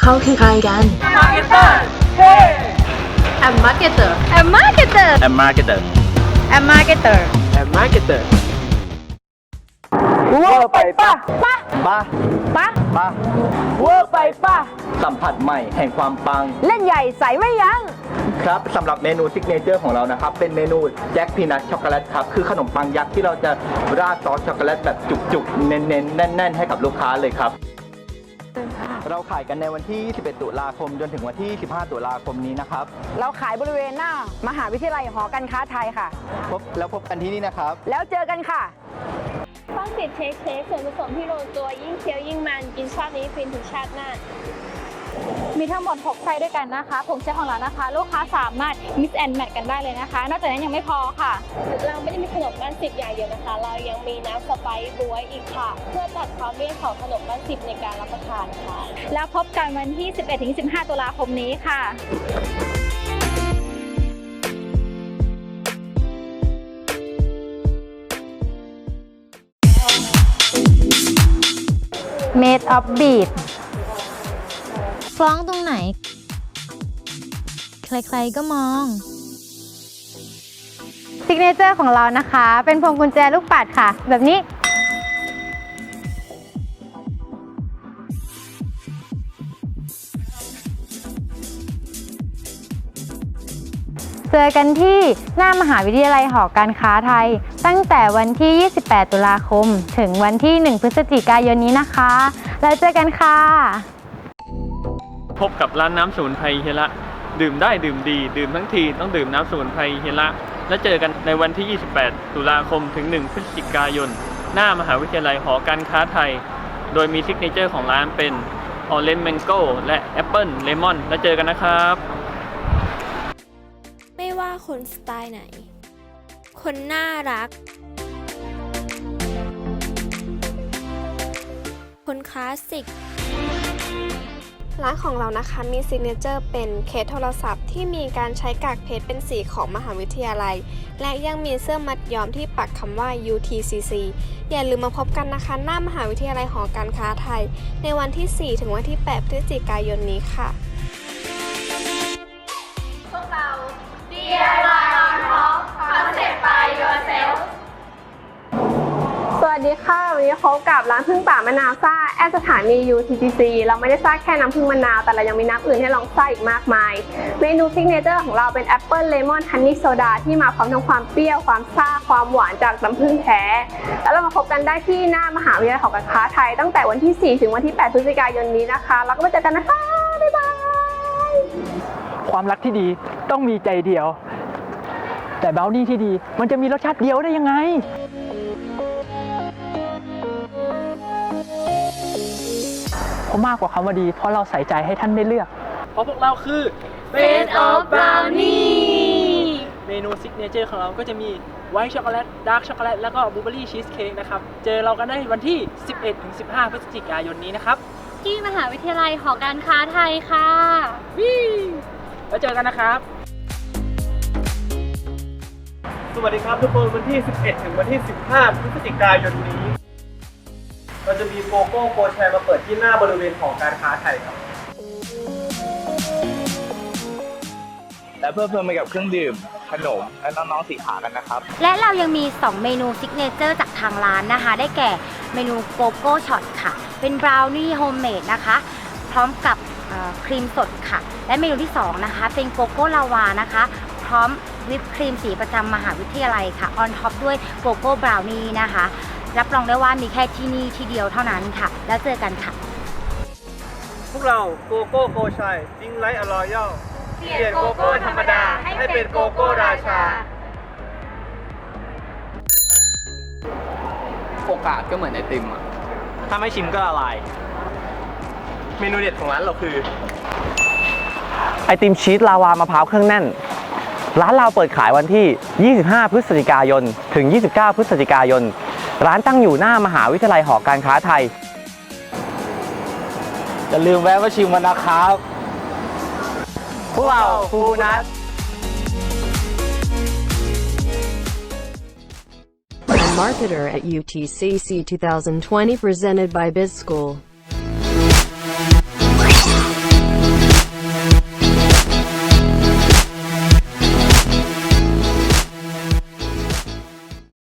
เขาคือใครกัน I'm marketer I'm marketer I'm marketer I'm marketer I'm marketer เวอร์ไปป่ะบ้าปะบ้าเวอร์ไปป่ะสัมผัสใหม่แห่งความปัง เล่นใหญ่ใสไม่ยั้งครับสำหรับเมนูซิกเนเจอร์ของเรานะครับ เป็นเมนูแจ็คพีนัทช็อกโกแลตครับ คือขนมปังยักษ์ที่เราจะราดซอสช็อกโกแลตแบบจุกๆ เน้นๆ แน่น ๆ ให้กับลูกค้าเลยครับ เราขายกันในวันที่ 21 ตุลาคม จนถึงวันที่ 15 ตุลาคมนี้นะครับ เราขายบริเวณหน้า มหาวิทยาลัยหอการค้าไทยค่ะ พบแล้วพบกันที่นี่นะครับ แล้วเจอกันค่ะฟังสิบเค้กเค้กส่วนผสมที่ลงตัวยิ่งเคี้ยวยิ่งมันกินชาตินี้ฟินถึงชาติหน้า มีทั้งหมด 6ไส้ด้วยกันนะคะผงเชฟของเรานะคะ ลูกค้าสามารถ mix and match กันได้เลยนะคะ นอกจากนั้นยังไม่พอค่ะ เราไม่ได้มีขนมบ้านสิบอย่างเดียวนะคะ เรายังมีน้ำสไปซ์บวยอีกค่ะ เพื่อตัดความเลี่ยนของขนมบ้านสิบในการรับประทานค่ะ แล้วพบกันวันที่ 11-15 ตุลาคมนี้ค่ะ Made of beat ฟ้ องตรงไหน ใครๆก็มอง ซิกเนเจอร์ของเรานะคะ เป็นพวงกุญแจลูกปัดค่ะ แบบนี้ เจอกันที่หน้ามหาวิทยาลัยหอการค้าไทย ตั้งแต่วันที่ 28 ตุลาคม ถึงวันที่ 1 พฤศจิกายนนี้นะคะ แล้วเจอกันค่ะ พบกับร้านน้ำสมุนไพรเฮละ ดื่มได้ดื่มดี ดื่มทั้งทีต้องดื่มน้ำสมุนไพรเฮละ และเจอกันในวันที่ 28 ตุลาคมถึง 1 พฤศจิกายน หน้ามหาวิทยาลัยหอการค้าไทย โดยมีซิกเนเจอร์ของร้านเป็นออเรน g ์ a ม g โก้และแอปเปิลเลมอนและเจอกันนะครับ ไม่ว่าคนสไตล์ไหน คนน่ารัก คนคลาสสิก ร้านของเรานะคะมีซิกเนเจอร์เป็นเคสโทรศัพท์ที่มีการใช้กากเพชรเป็นสีของมหาวิทยาลัย และยังมีเสื้อมัดย้อมที่ปักคำว่า UTCC อย่าลืมมาพบกันนะคะ หน้ามหาวิทยาลัยหอการค้าไทย ในวันที่ 4 ถึงวันที่ 8 พฤศจิกายนนี้ค่ะ วันนี้พบกับร้านพึ่งป่ามะนาวซ่าแอสถานี UTCC เราไม่ได้ซ่าแค่น้ำพึ่งมะนาว แต่เรายังมีน้ำอื่นให้ลองซ่าอีกมากมาย เมนูซิกเนเจอร์ของเราเป็นแอปเปิลเลมอนฮันนี่โซดาที่มาพร้อมทั้งความเปรี้ยว ความซ่า ความหวานจากน้ำผึ้งแท้ แล้วเรามาพบกันได้ที่หน้ามหาวิทยาลัยหอการค้าไทย ตั้งแต่วันที่ 4 ถึงวันที่ 8 พฤศจิกายนนี้นะคะ แล้วก็มาเจอกันนะคะ บ๊ายบาย ความรักที่ดีต้องมีใจเดียว แต่เบลนี่ที่ดีมันจะมีรสชาติเดียวได้ยังไง เพราะมากกว่าคำว่าดี เพราะเราใส่ใจให้ท่านได้เลือก เพราะพวกเราคือ Bed of Brownie เมนูซิกเนเจอร์ของเราก็จะมีไวท์ช็อกโกแลตดาร์กช็อกโกแลตแล้วก็บลูเบอรี่ชีสเค้กนะครับ เจอเรากันได้วันที่ 11-15 พฤศจิกายนนี้นะครับ ที่มหาวิทยาลัยหอการค้าไทยค่ะแล้วเจอกันนะครับ สวัสดีครับทุกคนวันที่ 11 ถึงวันที่ 15 พฤศจิกายนนี้ เราจะมีโกโก้โกแชร์มาเปิดที่หน้าบริเวณของการค้าไทยครับ และเพื่อเพิ่มไปกับเครื่องดื่มขนมและน้องๆสีขากันนะครับ และเรายังมี 2 เมนูซิกเนเจอร์จากทางร้านนะคะ ได้แก่เมนูโกโก้ช็อตค่ะ เป็นบราวนี่โฮมเมดนะคะ พร้อมกับเอ่อครีมสดค่ะ และเมนูที่ 2 นะคะ เป็นโกโก้ลาวานะคะ พร้อมวิปครีมสีประจำมหาวิทยาลัยค่ะออนท็อปด้วยโกโก้บราวนี่นะคะ รับรองได้ว่ามีแค่ที่นี่ที่เดียวเท่านั้นค่ะ แล้วเจอกันค่ะ พวกเราโกโก้โกชัยดิ้งไลท์อรอยัลเปลี่ยนโกโก้ธรรมดา ให้เป็นโกโก้ราชา โอกาสก็เหมือนไอติมอะถ้าไม่ชิมก็ละลาย เมนูเด็ดของร้านเราคือ ไอติมชีสลาวามะพร้าวเครื่องแน่น ร้านเราเปิดขายวันที่ 25 พฤศจิกายน ถึง 29 พฤศจิกายน ร้านตั้งอยู่หน้ามหาวิทยาลัยหอการค้าไทย อย่าลืมแวะมาชิมกันนะครับ พวกเราฟูนัท A marketer at UTCC 2020 presented by Biz School.